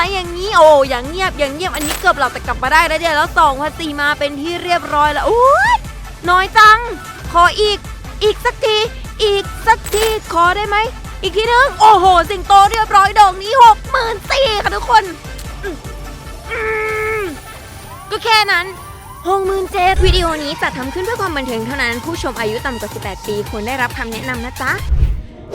อะไรอย่างนี้ โอ้อย่างเงียบอย่างเงียบอันนี้เกือบหลับแต่กลับมาได้แล้วเดี๋ยวแล้วสองพันสี่มาเป็นที่เรียบร้อยแล้วอุ้ยน้อยจัง ขออีก อีกสักที อีกสักทีขอได้ไหม อีกทีนึง โอ้โห สิงโตเรียบร้อยดอกนี้หกหมื่นสี่ค่ะทุกคนก็แค่นั้นหกหมื่นเจ็ดวิดีโอนี้จัดทำขึ้นเพื่อความบันเทิงเท่านั้น ผู้ชมอายุต่ำกว่า 18 ปีควรได้รับคำแนะนำนะจ๊ะ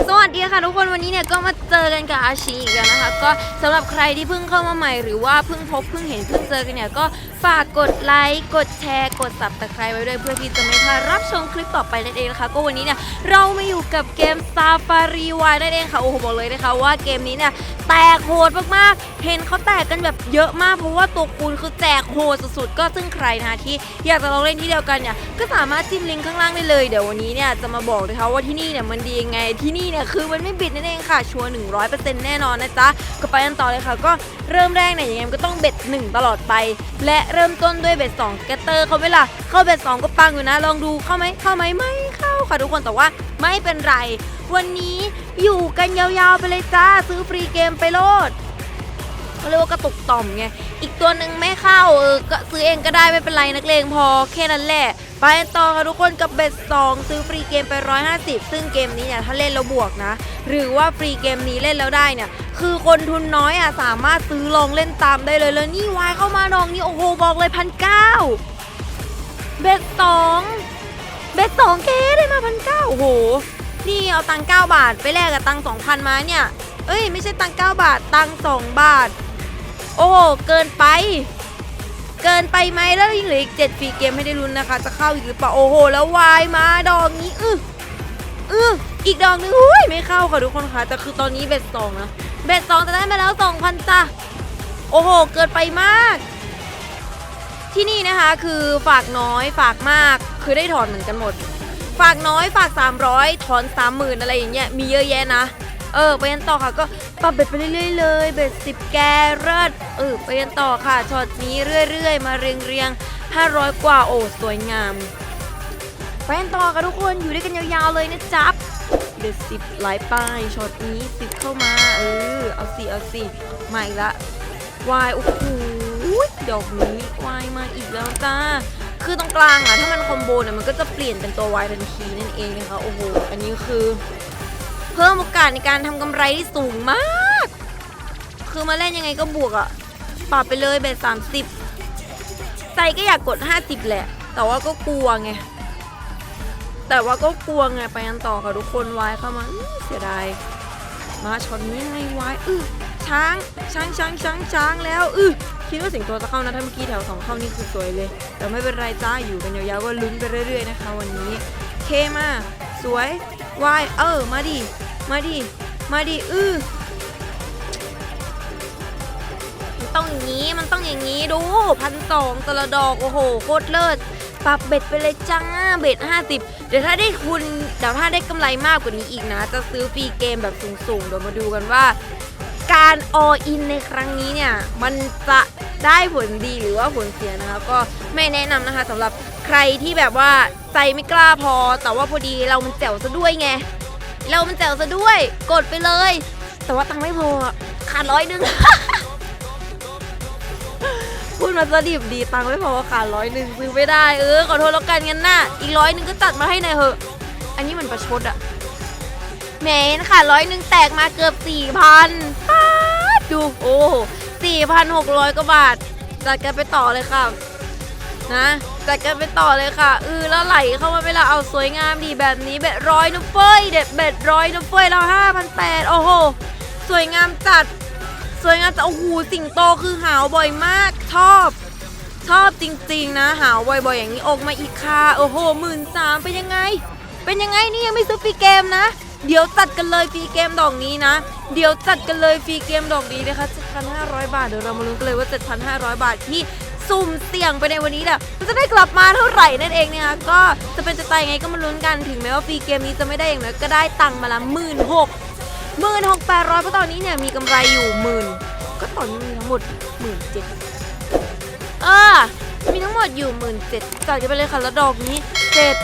สวัสดีค่ะทุกคนวันนี้เนี่ยก็มาเจอกันกับอาชีอีกแล้วนะคะ ก็สำหรับใครที่เพิ่งเข้ามาใหม่หรือว่าเพิ่งพบเพิ่งเห็นเพิ่งเจอกันเนี่ยก็ฝากกดไลค์กดแชร์ กดสับตะไคร้ไว้ด้วยเพื่อที่จะไม่พลาดรับชมคลิปต่อไปนั่นเองนะคะ ก็วันนี้เนี่ยเรามาอยู่กับเกม Safari w i นั่นเองค่ะโอ้โหบอกเลยนะคะว่าเกมนี้เนี่ยแตกโหดมากๆ เห็นเขาแตกกันแบบเยอะมากเพราะว่าตัวคูณคือแจกโหดสุดๆก็ซึ่งใครนะคะที่อยากจะลองเล่นที่เดียวกันเนี่ยก็สามารถจิ้มลิงก์ข้างล่างได้เลยเดี๋ยววันนี้เนี่ยจะมาบอกนะคะว่าที่นี่เนี่ยมันดียังไงที่นี่เนี่ยคือมันไม่บิดนั่นเองค่ะ ชัวร์หนึ่งร้อยเปอร์เซ็นต์แน่นอนนะจ๊ะก็ไปกันต่อเลยค่ะ ก็เริ่มแรกเนี่ยยังไงก็ต้องเบ็ดหนึ่งตลอดไป และเริ่มต้นด้วยเบ็ดสองสเกตเตอร์เขาไม่ล่ะเข้าเบ็ดสองก็ปังอยู่นะ ลองดูเข้าไหมเข้าไหมไม่เข้าค่ะทุกคนแต่ว่าไม่เป็นไร วันนี้อยู่กันยาวๆไปเลยจ้าซื้อฟรีเกมไปโลดเขาเรียกว่ากระตุกต่อมไง อีกตัวหนึ่งไม่เข้าเออก็ซื้อเองก็ได้ไม่เป็นไรนักเลงพอแค่นั้นแหละ ไปต่อค่ะทุกคนกับเบ็ดสองซื้อฟรีเกมไป 150 ซึ่งเกมนี้เนี่ยถ้าเล่นแล้วบวกนะ หรือว่าฟรีเกมนี้เล่นแล้วได้เนี่ย คือคนทุนน้อยอะสามารถซื้อลองเล่นตามได้เลยแล้วนี่วายเข้ามาดองนี่โอ้โหบอกเลยพันเก้าเบ็ดสองเบ็ดสองเคได้มาพันเก้าโอ้โห นี่เอาตังค์9บาทไปแลกกับตังค์2,000มาเนี่ย เอ้ยไม่ใช่ตังค์9บาทตังค์2บาท โอ้โหเกินไป เกินไปไหมแล้วยังเหลืออีก7ฟรีเกมให้ได้ลุ้นนะคะ จะเข้าอีกหรือเปล่าโอ้โห แล้ววายมาดอกนี้อื้ออื้ออีกดอกหนึงหุ้ยไม่เข้าค่ะทุกคนค่ะแต่คือตอนนี้เบ็ดสองนะเบ็ดสองจะได้มาแล้ว2,000จ้ะโอ้โห เกินไปมาก ที่นี่นะคะคือฝากน้อยฝากมากคือได้ถอนเหมือนกันหมด ฝากน้อยฝาก 300 ถอน 30,000 อะไรอย่างเงี้ยมีเยอะแยะนะ เออ ไปกันต่อค่ะ ก็ปรับเบ็ดไปเรื่อยๆเลยเบ็ด10แกเริดเออไปกันต่อค่ะช็อตนี้เรื่อยๆ มาเรียงๆ 500 กว่าโอ้สวยงาม ไปกันต่อค่ะทุกคนอยู่ด้วยกันยาวๆเลยนะจ๊บเบ็ดสิบหลายป้ายช็อตนี้สิบเข้ามา เออเอาสิเอาสิมาอีกละวายโอ้โหดอกนี้วายมาอีกแล้วจ้าคือตรงกลางอะถ้ามันคอมโบเนี่ยมันก็จะเปลี่ยนเป็นตัววายทันทีนั่นเองนะคะโอ้โหอันนี้คือ เพิ่มโอกาสในการทำกำไรที่สูงมาก คือมาเล่นยังไงก็บวกอะปรับไปเลยเบ็ดสามสิบใจก็อยากกด50แหละ แต่ว่าก็กลัวไง แต่ว่าก็กลัวไงไปกันต่อค่ะทุกคนวายเข้ามาเสียดายมาช็อตนี้ไงวายอื้อช้างช้างช้างช้างช้างแล้วอื้อคิดว่าสิงโตจะเข้านะถ้าเมื่อกี้แถวสองเข้านี่คือสวยเลย แต่ไม่เป็นไรจ้าอยู่กันยาวๆก็ลุ้นไปเรื่อยๆนะคะ วันนี้เคมาสวยวายเออมาดิ มาดิ มาดิ อื้อมันต้องอย่างนี้ มันต้องอย่างนี้ ดูพันสองตละดอก โอ้โห โคตรเลิศ ปรับเบ็ดไปเลยจ้า เบ็ด 50 เดี๋ยวถ้าได้คุณเดี๋ยวถ้าได้กำไรมากกว่านี้อีกนะ จะซื้อฟรีเกมแบบสูงๆ เดี๋ยวมาดูกันว่า การออินในครั้งนี้เนี่ย มันจะได้ผลดีหรือว่าผลเสียนะคะ ก็ไม่แนะนำนะคะสำหรับใครที่แบบว่าใจไม่กล้าพอ แต่ว่าพอดีเรามันแจ๋วซะด้วยไง เรามันแจ๋วซะด้วย กดไปเลย แต่ว่าตังค์ไม่พอขาดร้อยหนึง พูดมาสดิบดีตังค์ไม่พอขาดร้อยหนึ่งซื้อไม่ได้เออขอโทษแล้วกันงั้นน่ะอีกร้อยหนึ่งก็จัดมาให้หน่อยเถอะ อันนี้มันประชดอะแหมขาดร้อยหนึ่งแตกมาเกือบสี่พันดูโอ้สี่พันหกร้อยกว่าบาทจัดกันไปต่อเลยค่ะ นะจัดกันไปต่อเลยค่ะเออแล้วไหลเข้ามาเวลาเอาสวยงามดีแบบนี้เบ็ดร้อยนุเฟ้ยเด็ดเบ็ดร้อยนุเฟ้ยเราห้าพันแปดโอ้โห สวยงามจัด สวยงามจัดโอ้โหสิงโตคือหาวบ่อยมากชอบชอบจริงๆนะหาวบ่อยๆอย่างนี้ออกมาอีกค่ะโอ้โหหมื่นสามเป็นยังไง เป็นยังไงนี่ยังไม่ซื้อฟรีเกมนะ เดี๋ยวจัดกันเลยฟรีเกมดอกนี้นะ เดี๋ยวจัดกันเลยฟรีเกมดอกนี้นะคะ7,500 บาทเดี๋ยวเรามาลุ้นกันเลยว่า 7,500 บาทที่ สุ่มเสี่ยงไปในวันนี้เนี่ยมันจะได้กลับมาเท่าไหร่นั่นเองเนี่ยคะก็จะเป็นจะตายยังไงก็มาลุ้นกันถึงแม้ว่าฟรีเกมนี้จะไม่ได้อย่างน้อยก็ได้ตังค์มาละหมื่นหกหมื่นหกแปดร้อยเพราะตอนนี้เนี่ยมีกำไรอยู่หมื่นก็ตอนนี้มีทั้งหมดหมื่นเจ็ดเออมีทั้งหมดอยู่หมื่นเจ็ดจ่ายกันไปเลยค่ะแล้วดอกนี้เจ็ด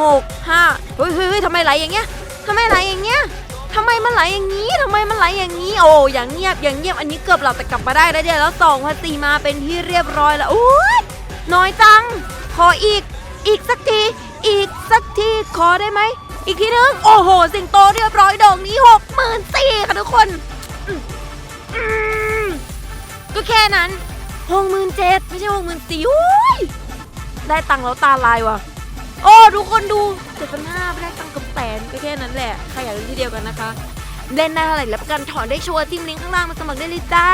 หกห้าเฮ้ยเฮ้ยเฮ้ยทำไมไหลอย่างเงี้ยทำไมไหลอย่างเงี้ย ทำไมมันไหลอย่างนี้ทำไมมันไหลอย่างนี้ โอ้อย่างเงียบอย่างเงียบอันนี้เกือบเราแต่กลับมาได้แล้วเดี๋ยวแล้วสองพันสี่มาเป็นที่เรียบร้อยแล้วอุ้ยน้อยจัง ขออีก อีกสักที อีกสักทีขอได้ไหมอีกทีนึงโอ้โห สิงโตเรียบร้อยดอกนี้หกหมื่นสี่ค่ะทุกคนก็แค่นั้นหกหมื่นเจ็ดไม่ใช่หกหมื่นสี่อุ้ยได้ตังค์แล้วตาลายว่ะ โอ้ทุกคนดูเจ็ดพันห้าไม่ได้ตังค์กับแสนก็แค่นั้นแหละ ใครอยากเล่นที่เดียวกันนะคะ เล่นได้เท่าไหร่รับประกันถอนได้ชัวร์จิ้มลิงก์ข้างล่างมาสมัครได้เลยจ้า